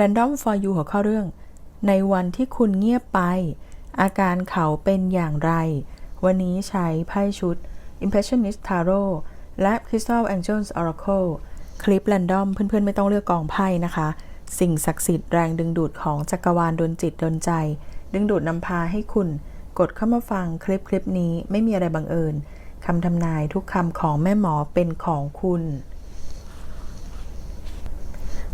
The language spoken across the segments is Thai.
Random for you หัวข้อเรื่อง ในวันที่คุณเงียบไป อาการเขาเป็นอย่างไร วันนี้ใช้ไพ่ชุด Impressionist Tarot และ Crystal Angels Oracle คลิป Random เพื่อนๆ ไม่ต้องเลือกกองไพ่นะคะ สิ่งศักดิ์สิทธิ์แรงดึงดูดของจักรวาลดนจิตดนใจ ดึงดูดนำพาให้คุณ กดเข้ามาฟังคลิปคลิปนี้ไม่มีอะไรบังเอิญคำทำนายทุกคำของแม่หมอเป็นของคุณ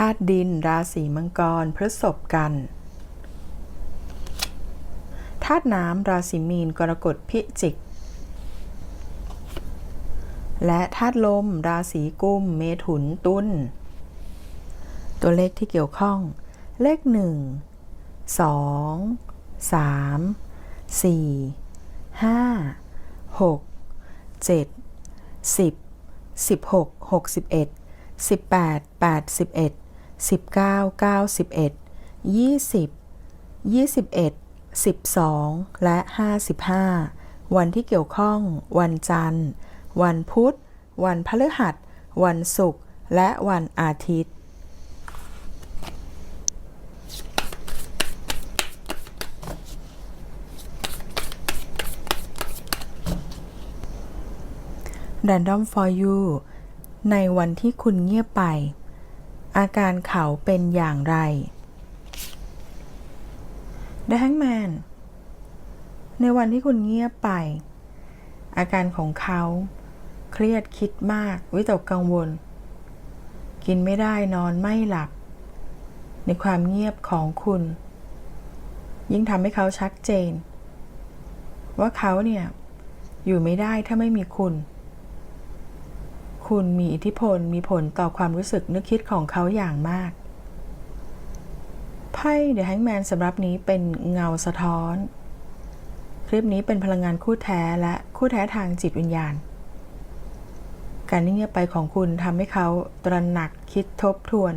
ธาตุดิน ราศีมังกรพฤษภกันธาตุน้ำราศีมีนกรกฎพิจิก และธาตุลม ราศีกุม เมถุนตุลตัวเลขที่เกี่ยวข้อง เลข 1 2 3 4 5 6 7 10 16 61 18 81 19 91 20 21 12 และ 55 วันที่เกี่ยวข้อง วันจันทร์ วันพุธ วันพฤหัส วันศุกร์ และวันอาทิตย์ Random for you ในวันที่คุณเงียบไป อาการเขาเป็นอย่างไร The Hangman ในวันที่คุณเงียบไป อาการของเขา เครียดคิดมาก วิตกกังวล กินไม่ได้นอนไม่หลับ ในความเงียบของคุณ ยิ่งทำให้เขาชัดเจน ว่าเขาเนี่ย อยู่ไม่ได้ถ้าไม่มีคุณ คุณมีอิทธิพลมีผลต่อความรู้สึกนึกคิดของเขาอย่างมาก ไพ่ The Hangman สำหรับนี้เป็นเงาสะท้อน คลิปนี้เป็นพลังงานคู่แท้และคู่แท้ทางจิตวิญญาณ การนิ่งเงียบไปของคุณทำให้เขาตระหนักคิดทบทวน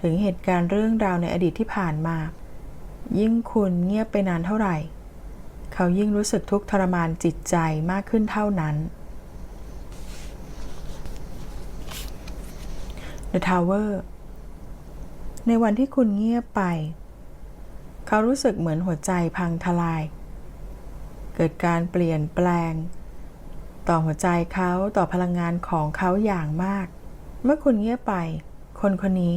ถึงเหตุการณ์เรื่องราวในอดีตที่ผ่านมา ยิ่งคุณเงียบไปนานเท่าไหร่ เขายิ่งรู้สึกทุกข์ทรมานจิตใจมากขึ้นเท่านั้น The Tower ในวันที่คุณเงียบไป เขารู้สึกเหมือนหัวใจพังทลาย เกิดการเปลี่ยนแปลง ต่อหัวใจเขาต่อพลังงานของเขาอย่างมาก เมื่อคุณเงียบไป คนคนนี้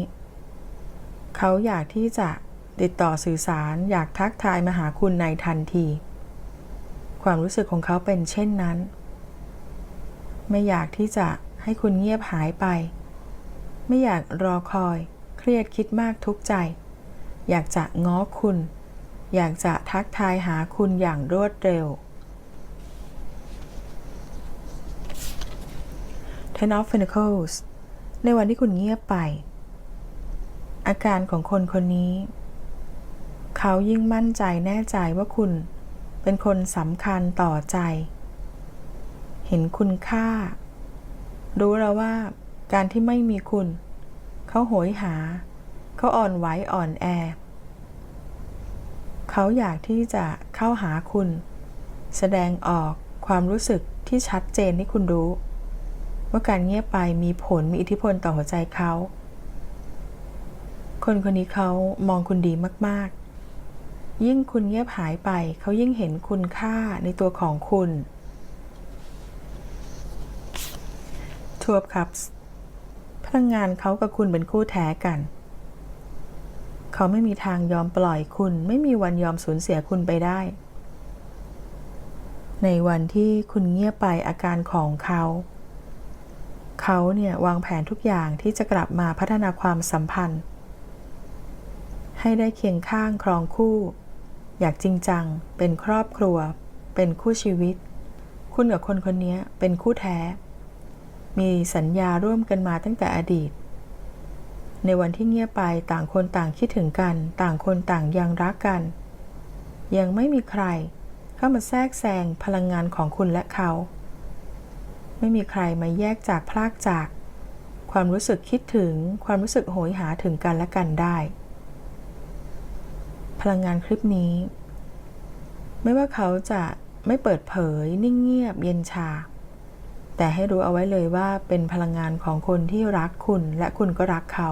เขาอยากที่จะติดต่อสื่อสารอยากทักทายมาหาคุณในทันที ความรู้สึกของเขาเป็นเช่นนั้น ไม่อยากที่จะให้คุณเงียบหายไป ไม่อยากรอคอย เครียดคิดมากทุกข์ใจ อยากจะง้อคุณ อยากจะทักทายหาคุณอย่างรวดเร็ว Ten of Pentacles ในวันที่คุณเงียบไป อาการของคนคนนี้ เขายิ่งมั่นใจแน่ใจว่าคุณเป็นคนสำคัญต่อใจ เห็นคุณค่า รู้แล้วว่า การที่ไม่มีคุณ เขาโหยหา เขาอ่อนไหวอ่อนแอ เขาอยากที่จะเข้าหาคุณ แสดงออกความรู้สึกที่ชัดเจนให้คุณรู้ ว่าการเงียบไปมีผลมีอิทธิพลต่อหัวใจเขา คนคนนี้เขามองคุณดีมาก ๆ ยิ่งคุณเงียบหายไป เขายิ่งเห็นคุณค่าในตัวของคุณ Two of Cups พลังงานเขากับคุณเป็นคู่แท้กัน เขาไม่มีทางยอมปล่อยคุณ ไม่มีวันยอมสูญเสียคุณไปได้ ในวันที่คุณเงียบไปอาการของเขา เขาเนี่ยวางแผนทุกอย่างที่จะกลับมาพัฒนาความสัมพันธ์ ให้ได้เคียงข้างครองคู่ อยากจริงจัง เป็นครอบครัว เป็นคู่ชีวิต คุณกับคนคนนี้เป็นคู่แท้ มีสัญญาร่วมกันมาตั้งแต่อดีต ในวันที่เงียบไปต่างคนต่างคิดถึงกัน ต่างคนต่างยังรักกัน ยังไม่มีใครเข้ามาแทรกแซงพลังงานของคุณและเขา ไม่มีใครมาแยกจากพลากจาก ความรู้สึกคิดถึงความรู้สึกโหยหาถึงกันและกันได้ พลังงานคลิปนี้ ไม่ว่าเขาจะไม่เปิดเผยนิ่งเงียบเย็นชา แต่ให้รู้เอาไว้เลยว่าเป็นพลังงานของคนที่รักคุณและคุณก็รักเขา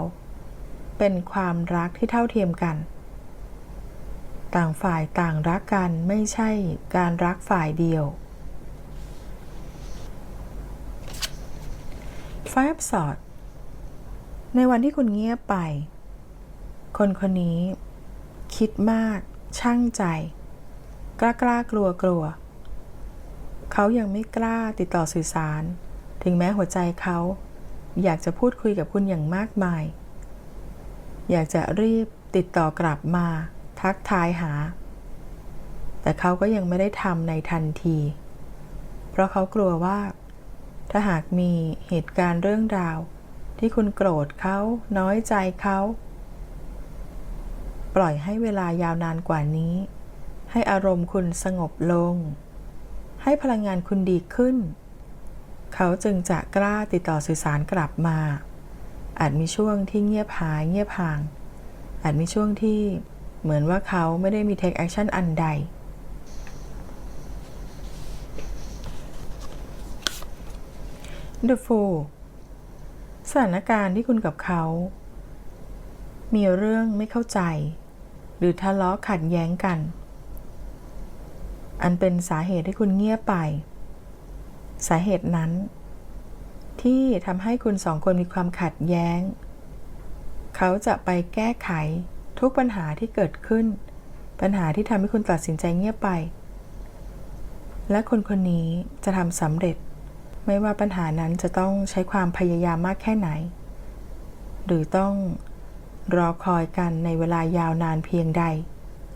เป็นความรักที่เท่าเทียมกัน ต่างฝ่ายต่างรักกันไม่ใช่การรักฝ่ายเดียว Five s o r d ในวันที่คุณเงียบไป คนคนนี้ คิดมาก ช่างใจ กล้ากล้ากลัวกลัว เขายังไม่กล้าติดต่อสื่อสาร ถึงแม้หัวใจเขา อยากจะพูดคุยกับคุณอย่างมากมาย อยากจะรีบติดต่อกลับมา ทักทายหา แต่เขาก็ยังไม่ได้ทำในทันที เพราะเขากลัวว่า ถ้าหากมีเหตุการณ์เรื่องราว ที่คุณโกรธเขาน้อยใจเขาปล่อยให้เวลายาวนานกว่านี้ ให้อารมณ์คุณสงบลง ให้พลังงานคุณดีขึ้น เขาจึงจะกล้าติดต่อสื่อสารกลับมา อาจมีช่วงที่เงียบหายเงียบห่าง อาจมีช่วงที่เหมือนว่าเขาไม่ได้มี take action อันใด The Fool สถานการณ์ที่คุณกับเขา มีเรื่องไม่เข้าใจ หรือทะเลาะขัดแย้งกัน อันเป็นสาเหตุให้คุณเงียบไป สาเหตุนั้น ที่ทำให้คุณสองคนมีความขัดแย้ง เขาจะไปแก้ไขทุกปัญหาที่เกิดขึ้น ปัญหาที่ทำให้คุณตัดสินใจเงียบไป และคนคนนี้จะทำสำเร็จ ไม่ว่าปัญหานั้นจะต้องใช้ความพยายามมากแค่ไหน หรือต้องรอคอยกันในเวลายาวนานเพียงใด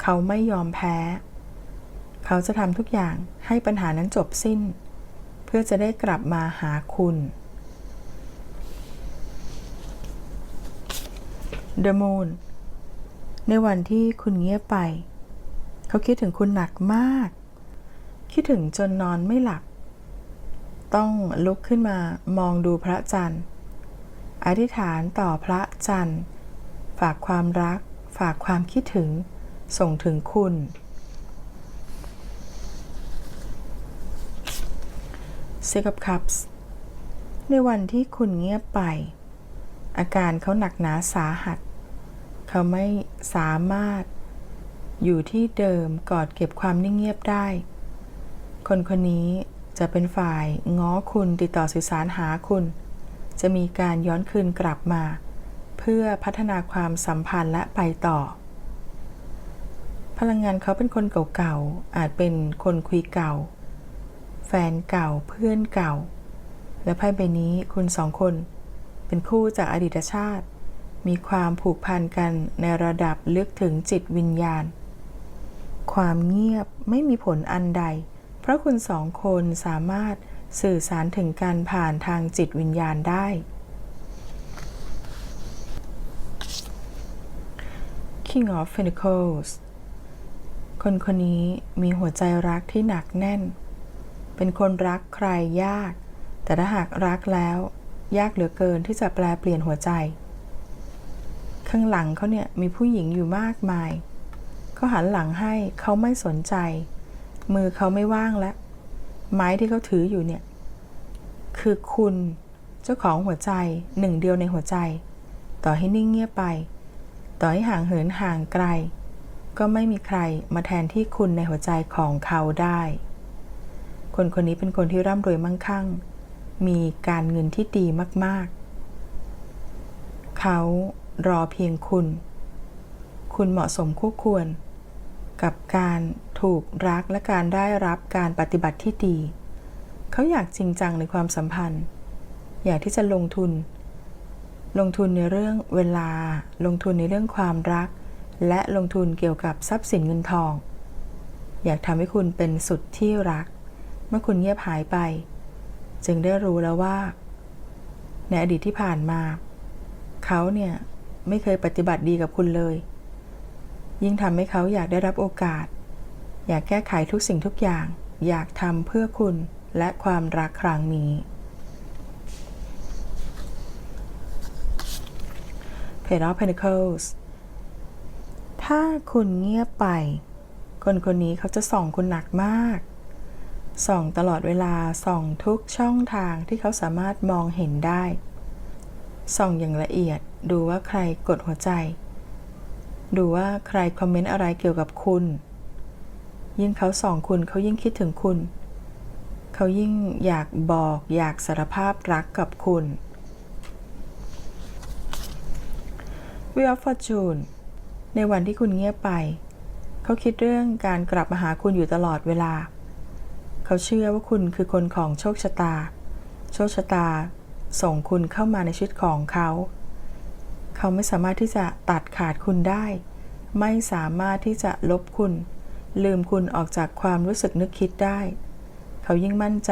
เขาไม่ยอมแพ้ เขาจะทำทุกอย่างให้ปัญหานั้นจบสิ้น เพื่อจะได้กลับมาหาคุณ The Moon ในวันที่คุณเงียบไป เขาคิดถึงคุณหนักมาก คิดถึงจนนอนไม่หลับ ต้องลุกขึ้นมามองดูพระจันทร์ อธิษฐานต่อพระจันทร์ ฝากความรัก ฝากความคิดถึง ส่งถึงคุณ Six of Cups ในวันที่คุณเงียบไป อาการเขาหนักหนาสาหัส เขาไม่สามารถ อยู่ที่เดิมกอดเก็บความนิ่งเงียบได้ คนคนนี้จะเป็นฝ่ายง้อคุณติดต่อสื่อสารหาคุณ จะมีการย้อนคืนกลับมา เพื่อพัฒนาความสัมพันธ์และไปต่อ พลังงานเขาเป็นคนเก่าๆอาจเป็นคนคุยเก่า แฟนเก่าเพื่อนเก่า และไพ่ใบนี้คุณสองคน เป็นคู่จากอดีตชาติ มีความผูกพันกันในระดับลึกถึงจิตวิญญาณ ความเงียบไม่มีผลอันใด เพราะคุณสองคนสามารถสื่อสารถึงการผ่านทางจิตวิญญาณได้ King of Pentacles คนคนนี้มีหัวใจรักที่หนักแน่น เป็นคนรักใครยาก แต่ถ้าหากรักแล้ว ยากเหลือเกินที่จะแปลเปลี่ยนหัวใจ ข้างหลังเขาเนี่ยมีผู้หญิงอยู่มากมาย เขาหันหลังให้เขาไม่สนใจ มือเขาไม่ว่างแล้ว ไม้ที่เขาถืออยู่เนี่ย คือคุณเจ้าของหัวใจหนึ่งเดียวในหัวใจ ต่อให้นิ่งเงียบไป ต่อให้ห่างเหินห่างไกล ก็ไม่มีใครมาแทนที่คุณในหัวใจของเขาได้ คนคนนี้เป็นคนที่ร่ำรวยมั่งคั่ง มีการเงินที่ดีมาก ๆ เขารอเพียงคุณ คุณเหมาะสมคู่ควร กับการถูกรักและการได้รับการปฏิบัติที่ดี เขาอยากจริงจังในความสัมพันธ์ อยากที่จะลงทุน ลงทุนในเรื่องเวลา ลงทุนในเรื่องความรัก และลงทุนเกี่ยวกับทรัพย์สินเงินทอง อยากทำให้คุณเป็นสุดที่รัก มื่อคุณเงียบหายไป จึงได้รู้แล้วว่า ในอดีตที่ผ่านมา เขาเนี่ยไม่เคยปฏิบัติดีกับคุณเลย ยิ่งทำให้เขาอยากได้รับโอกาส อยากแก้ไขทุกสิ่งทุกอย่าง อยากทำเพื่อคุณและความรักครั้งนี้ Page of Pentacles ถ้าคุณเงียบไป คนคนนี้เขาจะส่องคุณหนักมาก ส่องตลอดเวลา ส่องทุกช่องทางที่เขาสามารถมองเห็นได้ ส่องอย่างละเอียดดูว่าใครกดหัวใจ ดูว่าใครคอมเมนต์อะไรเกี่ยวกับคุณ ยิ่งเขาส่องคุณเขายิ่งคิดถึงคุณ เขายิ่งอยากบอกอยากสารภาพรักกับคุณ Wheel of Fortune ในวันที่คุณเงียบไป เขาคิดเรื่องการกลับมาหาคุณอยู่ตลอดเวลา เขาเชื่อว่าคุณคือคนของโชคชะตา โชคชะตา ส่งคุณเข้ามาในชีวิตของเขา เขาไม่สามารถที่จะตัดขาดคุณได้ ไม่สามารถที่จะลบคุณ ลืมคุณออกจากความรู้สึกนึกคิดได้ เขายิ่งมั่นใจ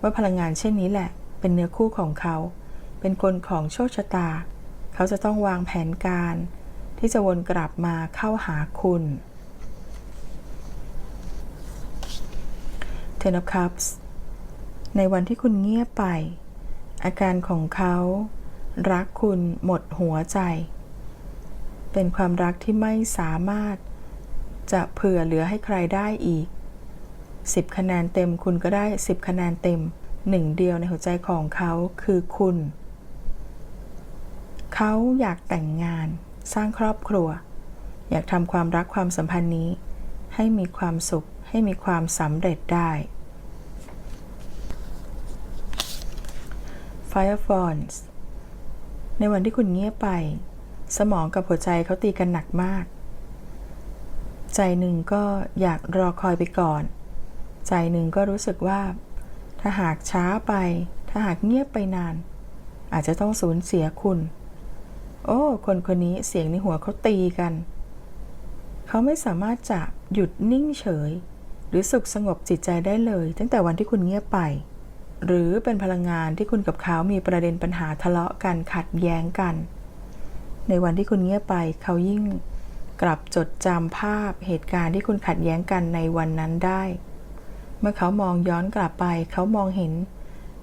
ว่าพลังงานเช่นนี้แหละ เป็นเนื้อคู่ของเขา เป็นคนของโชคชะตา เขาจะต้องวางแผนการ ที่จะวนกลับมาเข้าหาคุณ Ten of Cups ในวันที่คุณเงียบไป อาการของเขา รักคุณหมดหัวใจ เป็นความรักที่ไม่สามารถ จะเผื่อเหลือให้ใครได้อีก 10 คะแนนเต็มคุณก็ได้ 10 คะแนนเต็มหนึ่งเดียวในหัวใจของเขาคือคุณ เขาอยากแต่งงานสร้างครอบครัว อยากทำความรักความสัมพันธ์นี้ ให้มีความสุขให้มีความสำเร็จได้ Fire f o n s ในวันที่คุณเงียบไป สมองกับหัวใจเขาตีกันหนักมาก ใจหนึ่งก็อยากรอคอยไปก่อน ใจหนึ่งก็รู้สึกว่า ถ้าหากช้าไป ถ้าหากเงียบไปนาน อาจจะต้องสูญเสียคุณ โอ้ คนคนนี้เสียงในหัวเขาตีกัน เขาไม่สามารถจะหยุดนิ่งเฉย หรือสุขสงบจิตใจได้เลย ตั้งแต่วันที่คุณเงียบไป หรือเป็นพลังงานที่คุณกับเขามีประเด็นปัญหาทะเลาะกันขัดแย้งกัน ในวันที่คุณเงียบไปเขายิ่งกลับจดจำภาพเหตุการณ์ที่คุณขัดแย้งกันในวันนั้นได้ เมื่อเขามองย้อนกลับไป เขามองเห็น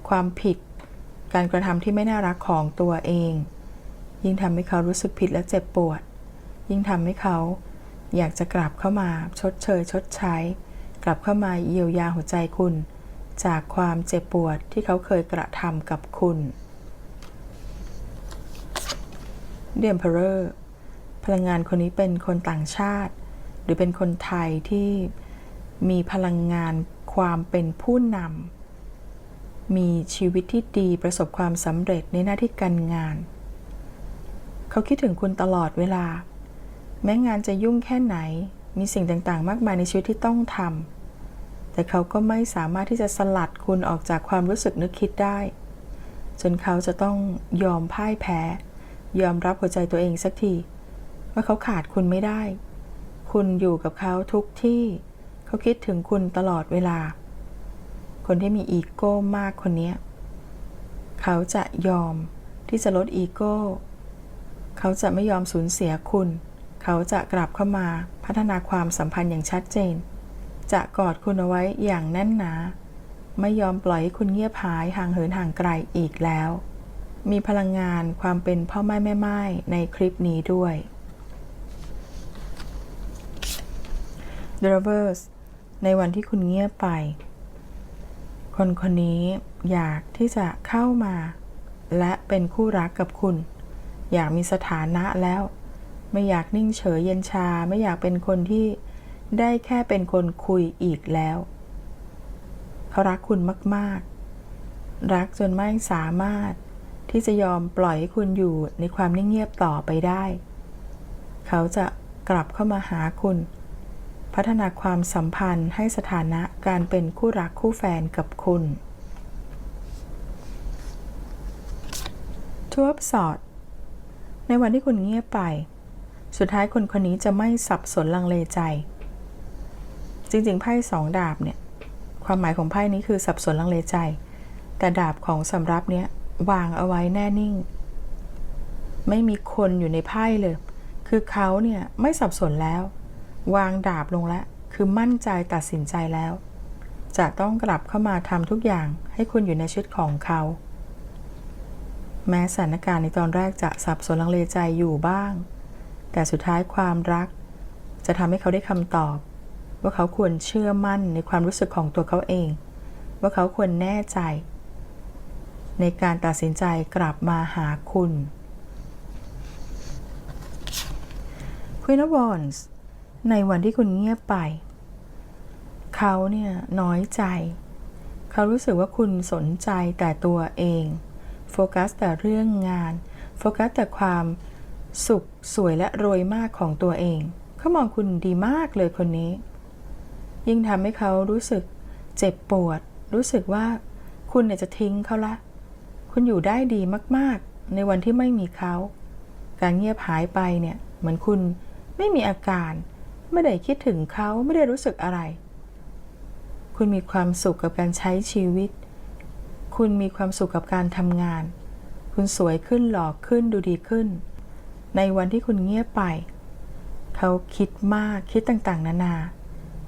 ความผิด การกระทำที่ไม่น่ารักของตัวเอง ยิ่งทำให้เขารู้สึกผิดและเจ็บปวด ยิ่งทำให้เขาอยากจะกลับเข้ามาชดเชยชดใช้ กลับเข้ามาเยียวยาหัวใจคุณ จากความเจ็บปวดที่เขาเคยกระทำกับคุณเดียมเพอร์พลังงานคนนี้เป็นคนต่างชาติ หรือเป็นคนไทยที่มีพลังงานความเป็นผู้นำมีชีวิตที่ดีประสบความสำเร็จในหน้าที่การงาน เขาคิดถึงคุณตลอดเวลา แม้งานจะยุ่งแค่ไหน มีสิ่งต่างๆ มากมายในชีวิตที่ต้องทำ แต่เขาก็ไม่สามารถที่จะสลัดคุณออกจากความรู้สึกนึกคิดได้ จนเขาจะต้องยอมพ่ายแพ้ ยอมรับหัวใจตัวเองสักที ว่าเขาขาดคุณไม่ได้ คุณอยู่กับเขาทุกที่ เขาคิดถึงคุณตลอดเวลา คนที่มีอีโก้มากคนนี้เขาจะยอมที่จะลดอีโก้ เขาจะไม่ยอมสูญเสียคุณ เขาจะกลับเข้ามาพัฒนาความสัมพันธ์อย่างชัดเจน จะกอดคุณเอาไว้อย่างแน่นหนา ไม่ยอมปล่อยให้คุณเงียบหายห่างเหินห่างไกลอีกแล้ว มีพลังงานความเป็นพ่อแม่แม่ไม้ในคลิปนี้ด้วย The Reverse ในวันที่คุณเงียบไป คนคนนี้อยากที่จะเข้ามา และเป็นคู่รักกับคุณ อยากมีสถานะแล้ว ไม่อยากนิ่งเฉยเย็นชา ไม่อยากเป็นคนที่ ได้แค่เป็นคนคุยอีกแล้ว เขารักคุณมาก ๆ รักจนไม่สามารถที่จะยอมปล่อยให้คุณอยู่ในความนิ่งเงียบต่อไปได้ เขาจะกลับเข้ามาหาคุณ พัฒนาความสัมพันธ์ให้สถานะการเป็นคู่รักคู่แฟนกับคุณทวบสอด ในวันที่คุณเงียบไป สุดท้ายคนคนนี้จะไม่สับสนลังเลใจ จริงๆ ไพ่สองดาบเนี่ย ความหมายของไพ่นี้คือสับสนลังเลใจ แต่ดาบของสำรับเนี้ยวางเอาไว้แน่นิ่ง ไม่มีคนอยู่ในไพ่เลย คือเขาเนี่ยไม่สับสนแล้ว วางดาบลงแล้ว คือมั่นใจตัดสินใจแล้ว จะต้องกลับเข้ามาทำทุกอย่างให้คุณอยู่ในชีวิตของเขา แม้สถานการณ์ในตอนแรกจะสับสนลังเลใจอยู่บ้าง แต่สุดท้ายความรัก จะทำให้เขาได้คำตอบ ว่าเขาควรเชื่อมั่นในความรู้สึกของตัวเขาเอง ว่าเขาควรแน่ใจ ในการตัดสินใจกลับมาหาคุณ Queen of Wands ในวันที่คุณเงียบไป เขาเนี่ยน้อยใจ เขารู้สึกว่าคุณสนใจแต่ตัวเองโฟกัสแต่เรื่องงานโฟกัสแต่ความสุขสวยและรวยมากของตัวเอง เขามองคุณดีมากเลยคนนี้ ยิ่งทำให้เขารู้สึกเจ็บปวด รู้สึกว่าคุณเนี่ยจะทิ้งเขาละ คุณอยู่ได้ดีมากๆ ในวันที่ไม่มีเขา การเงียบหายไปเนี่ยเหมือนคุณไม่มีอาการ ไม่ได้คิดถึงเขาไม่ได้รู้สึกอะไร คุณมีความสุขกับการใช้ชีวิต คุณมีความสุขกับการทำงาน คุณสวยขึ้นหล่อขึ้นดูดีขึ้น ในวันที่คุณเงียบไป เขาคิดมากคิดต่างๆ นานา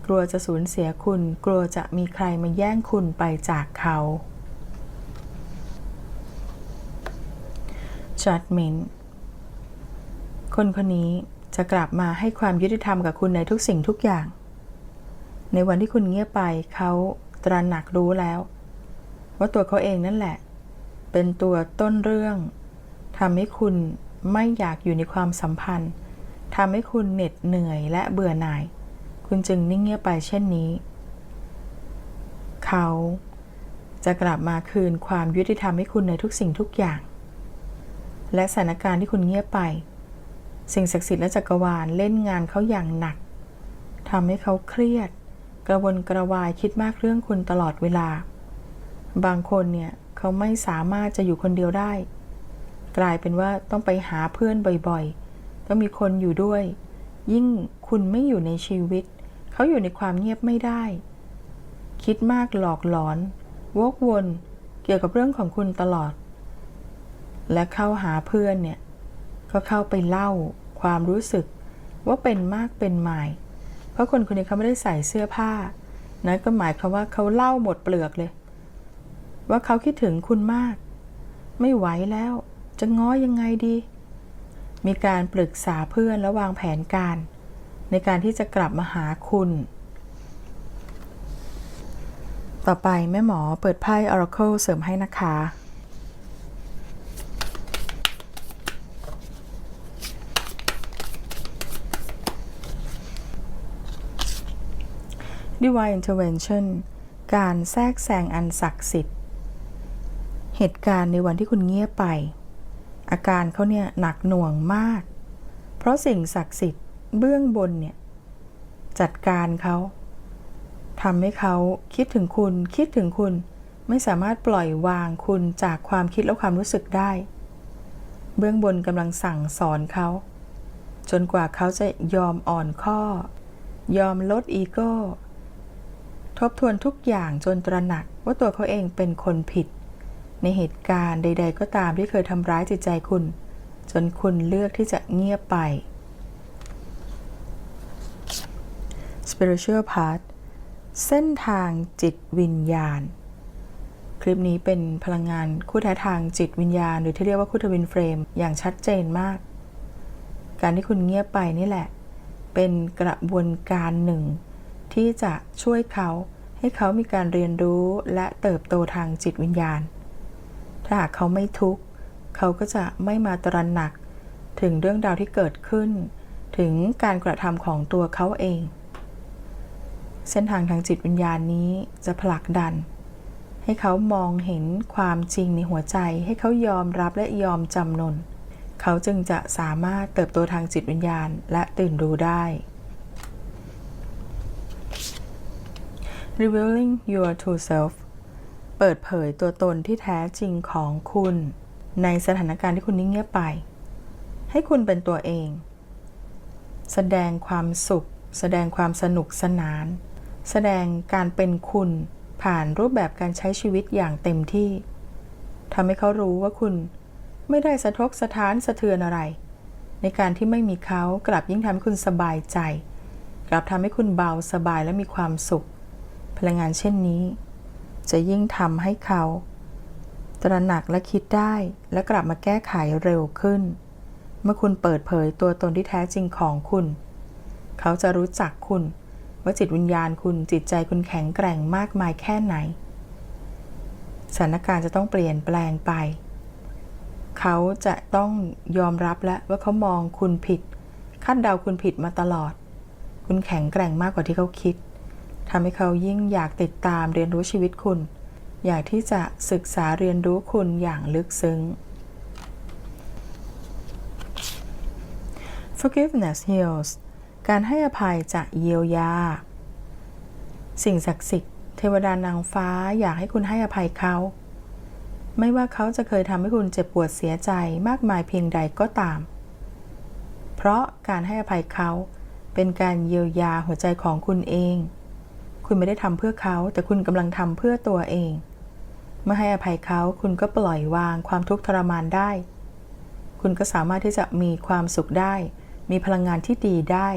กลัวจะสูญเสียคุณ กลัวจะมีใครมาแย่งคุณไปจากเขา Judgment คนคนนี้จะกลับมาให้ความยุติธรรมกับคุณในทุกสิ่งทุกอย่าง ในวันที่คุณเงียบไปเขาตระหนักรู้แล้ว ว่าตัวเขาเองนั่นแหละ เป็นตัวต้นเรื่องทำให้คุณไม่อยากอยู่ในความสัมพันธ์ทำให้คุณเหน็ดเหนื่อยและเบื่อหน่าย คุณจึงนิ่งเงียบไปเช่นนี้ เขาจะกลับมาคืนความยุติธรรมให้คุณในทุกสิ่งทุกอย่าง และสถานการณ์ที่คุณเงียบไป สิ่งศักดิ์สิทธิ์และจักรวาลเล่นงานเขาอย่างหนักทำให้เขาเครียด กระวนกระวายคิดมากเรื่องคุณตลอดเวลา บางคนเนี่ยเขาไม่สามารถจะอยู่คนเดียวได้ กลายเป็นว่าต้องไปหาเพื่อนบ่อยๆ ต้องมีคนอยู่ด้วย ยิ่งคุณไม่อยู่ในชีวิต เขาอยู่ในความเงียบไม่ได้ คิดมากหลอกหลอน วกวน เกี่ยวกับเรื่องของคุณตลอด และเข้าหาเพื่อนเนี่ย ก็เข้าไปเล่า ความรู้สึก ว่าเป็นมากเป็นหมาย เพราะคนคนนี้เขาไม่ได้ใส่เสื้อผ้า นั่นก็หมายความว่าเขาเล่าหมดเปลือกเลย ว่าเขาคิดถึงคุณมาก ไม่ไหวแล้ว จะง้อยังไงดี มีการปรึกษาเพื่อนและวางแผนการ ในการที่จะกลับมาหาคุณ ต่อไปแม่หมอเปิดไพ่ Oracle เสริมให้นะคะ Divine Intervention การแทรกแซงอันศักดิ์สิทธิ์ เหตุการณ์ในวันที่คุณเงียบไป อาการเขาเนี่ยหนักหน่วงมาก เพราะสิ่งศักดิ์สิทธิ์ เบื้องบนเนี่ย จัดการเขาทำให้เขาคิดถึงคุณ คิดถึงคุณ ไม่สามารถปล่อยวางคุณจากความคิดและความรู้สึกได้ เบื้องบนกำลังสั่งสอนเขา จนกว่าเขาจะยอมอ่อนข้อ ยอมลดอีโก้ ทบทวนทุกอย่างจนตระหนักว่าตัวเขาเองเป็นคนผิด ในเหตุการณ์ใด ๆ ก็ตามที่เคยทำร้ายจิตใจคุณ จนคุณเลือกที่จะเงียบไป Spiritual Path เส้นทางจิตวิญญาณ คลิปนี้เป็นพลังงานคู่แท้ทางจิตวิญญาณ หรือที่เรียกว่าคู่ทวินเฟรม อย่างชัดเจนมาก การที่คุณเงียบไปนี่แหละ เป็นกระบวนการหนึ่ง ที่จะช่วยเขาให้เขามีการเรียนรู้และเติบโตทางจิตวิญญาณ ถ้าหากเขาไม่ทุกข์ เขาก็จะไม่มาตระหนัก ถึงเรื่องราวที่เกิดขึ้น ถึงการกระทำของตัวเขาเอง เส้นทางทางจิตวิญญาณนี้จะผลักดัน ให้เขามองเห็นความจริงในหัวใจ ให้เขายอมรับและยอมจำนน เขาจึงจะสามารถเติบโตทางจิตวิญญาณและตื่นรู้ได้ revealing your true self เปิดเผยตัวตนที่แท้จริงของคุณ ในสถานการณ์ที่คุณนิ่งเงียบไป ให้คุณเป็นตัวเอง แสดงความสุข แสดงความสนุกสนาน แสดงการเป็นคุณผ่านรูปแบบการใช้ชีวิตอย่างเต็มที่ทำให้เขารู้ว่าคุณไม่ได้สะทกสะท้านสะเทือนอะไร ในการที่ไม่มีเขากลับยิ่งทำให้คุณสบายใจ กลับทำให้คุณเบาสบายและมีความสุข พลังงานเช่นนี้ จะยิ่งทำให้เขา ตระหนักและคิดได้และกลับมาแก้ไขเร็วขึ้น เมื่อคุณเปิดเผยตัวตนที่แท้จริงของคุณ เขาจะรู้จักคุณ ว่าจิตวิญญาณคุณจิตใจคุณแข็งแกร่งมากมายแค่ไหน สถานการณ์จะต้องเปลี่ยนแปลงไป เขาจะต้องยอมรับและว่าเขามองคุณผิดคาดเดาคุณผิดมาตลอด คุณแข็งแกร่งมากกว่าที่เขาคิดทำให้เขายิ่งอยากติดตามเรียนรู้ชีวิตคุณ อยากที่จะศึกษาเรียนรู้คุณอย่างลึกซึ้ง Forgiveness heals การให้อภัยจะเยียวยา สิ่งศักดิ์สิทธิ์เทวดานางฟ้าอยากให้คุณให้อภัยเขา ไม่ว่าเขาจะเคยทำให้คุณเจ็บปวดเสียใจมากมายเพียงใดก็ตาม เพราะการให้อภัยเขาเป็นการเยียวยาหัวใจของคุณเอง คุณไม่ได้ทำเพื่อเขาแต่คุณกำลังทำเพื่อตัวเอง เมื่อให้อภัยเขาคุณก็ปล่อยวางความทุกข์ทรมานได้ คุณก็สามารถที่จะมีความสุขได้ มีพลังงานที่ดีได้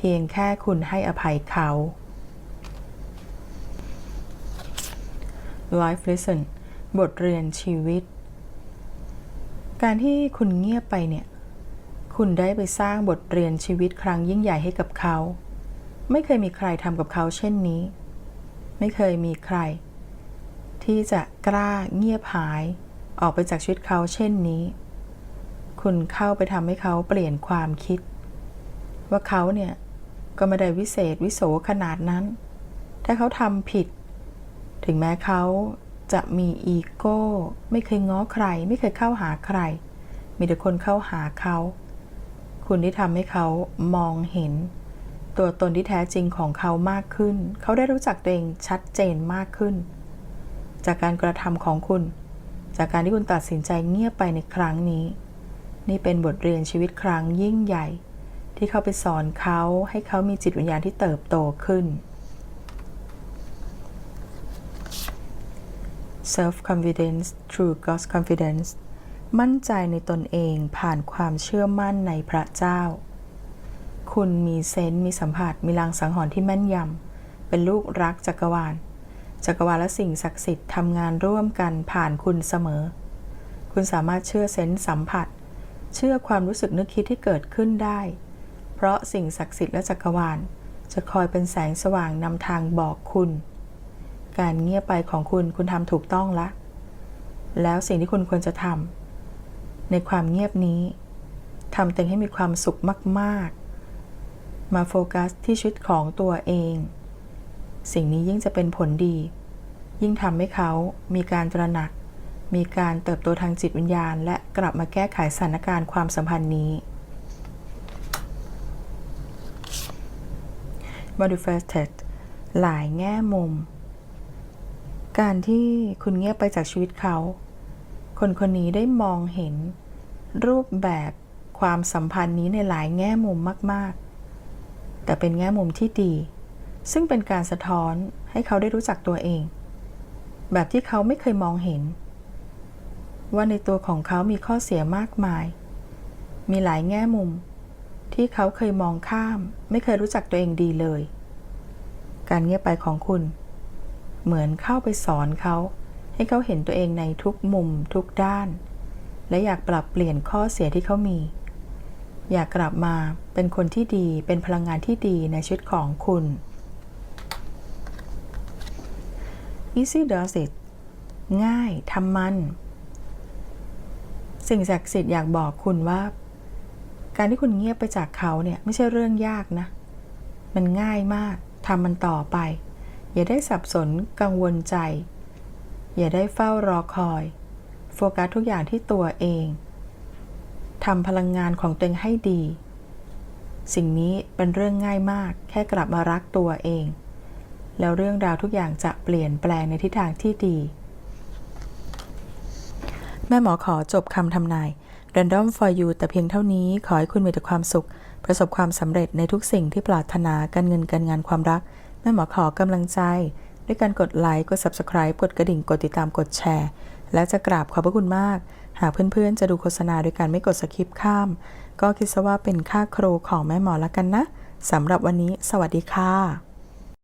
เพียงแค่คุณให้อภัยเขา Life lesson บทเรียนชีวิต การที่คุณเงียบไปเนี่ย คุณได้ไปสร้างบทเรียนชีวิตครั้งยิ่งใหญ่ให้กับเขา ไม่เคยมีใครทำกับเขาเช่นนี้ ไม่เคยมีใคร ที่จะกล้าเงียบหาย ออกไปจากชีวิตเขาเช่นนี้ คุณเข้าไปทำให้เขาเปลี่ยนความคิด ว่าเขาเนี่ย ก็ไม่ได้วิเศษวิโสขนาดนั้น ถ้าเขาทำผิด ถึงแม้เขาจะมีอีโก้ ไม่เคยง้อใคร ไม่เคยเข้าหาใคร มีแต่คนเข้าหาเขา คุณที่ทำให้เขามองเห็น ตัวตนที่แท้จริงของเขามากขึ้น เขาได้รู้จักตัวเองชัดเจนมากขึ้น จากการกระทำของคุณ จากการที่คุณตัดสินใจเงียบไปในครั้งนี้ นี่เป็นบทเรียนชีวิตครั้งยิ่งใหญ่ ที่เขาไปสอนเขาให้เขามีจิตวิญญาณที่เติบโตขึ้น self confidence through God's confidence มั่นใจในตนเองผ่านความเชื่อมั่นในพระเจ้า คุณมีเซนส์มีสัมผัส มีลางสังหรณ์ที่แม่นยำ เป็นลูกรักจักรวาล จักรวาลและสิ่งศักดิ์สิทธิ์ทำงานร่วมกันผ่านคุณเสมอ คุณสามารถเชื่อเซนส์สัมผัส เชื่อความรู้สึกนึกคิดที่เกิดขึ้นได้ เพราะสิ่งศักดิ์สิทธิ์และจักรวาล จะคอยเป็นแสงสว่างนำทางบอกคุณ การเงียบไปของคุณคุณทำถูกต้องละ แล้วสิ่งที่คุณควรจะทำในความเงียบนี้ทำตัวเองให้มีความสุขมาก ๆ มาโฟกัสที่ชีวิตของตัวเอง สิ่งนี้ยิ่งจะเป็นผลดี ยิ่งทำให้เขามีการตระหนัก มีการเติบโตทางจิตวิญญาณ และกลับมาแก้ไขสถานการณ์ความสัมพันธ์นี้ manifested หลายแง่มุม การที่คุณเงียบไปจากชีวิตเขา คนคนนี้ได้มองเห็น รูปแบบความสัมพันธ์นี้ในหลายแง่มุมมาก ๆ แต่เป็นแง่มุมที่ดี ซึ่งเป็นการสะท้อนให้เขาได้รู้จักตัวเอง แบบที่เขาไม่เคยมองเห็น ว่าในตัวของเขามีข้อเสียมากมาย มีหลายแง่มุม ที่เขาเคยมองข้าม ไม่เคยรู้จักตัวเองดีเลย การเงียบไปของคุณ เหมือนเข้าไปสอนเขา ให้เขาเห็นตัวเองในทุกมุมทุกด้าน และอยากปรับเปลี่ยนข้อเสียที่เขามี อยากกลับมาเป็นคนที่ดีเป็นพลังงานที่ดีในชีวิตของคุณ easy does it ง่ายทำมัน สิ่งศักดิ์สิทธิ์อยากบอกคุณว่า การที่คุณเงียบไปจากเขาเนี่ยไม่ใช่เรื่องยากนะ มันง่ายมากทำมันต่อไป อย่าได้สับสนกังวลใจ อย่าได้เฝ้ารอคอย โฟกัสทุกอย่างที่ตัวเองทำพลังงานของตัวเองให้ดี สิ่งนี้เป็นเรื่องง่ายมาก แค่กลับมารักตัวเอง แล้วเรื่องราวทุกอย่างจะเปลี่ยนแปลงในทิศทางที่ดี แม่หมอขอจบคำทำนาย Random for you แต่เพียงเท่านี้ขอให้คุณมีแต่ความสุข ประสบความสำเร็จในทุกสิ่งที่ปรารถนาการเงินการงานความรัก แม่หมอขอกำลังใจ ด้วยการกดไลค์กด Subscribe กดกระดิ่งกดติดตามกดแชร์ และจะกราบขอบพระคุณมาก หากเพื่อนๆ จะดูโฆษณาโดยการไม่กดสคิปข้าม ก็คิดซะว่าเป็นค่าครูของแม่หมอละกันนะสำหรับวันนี้ สวัสดีค่ะ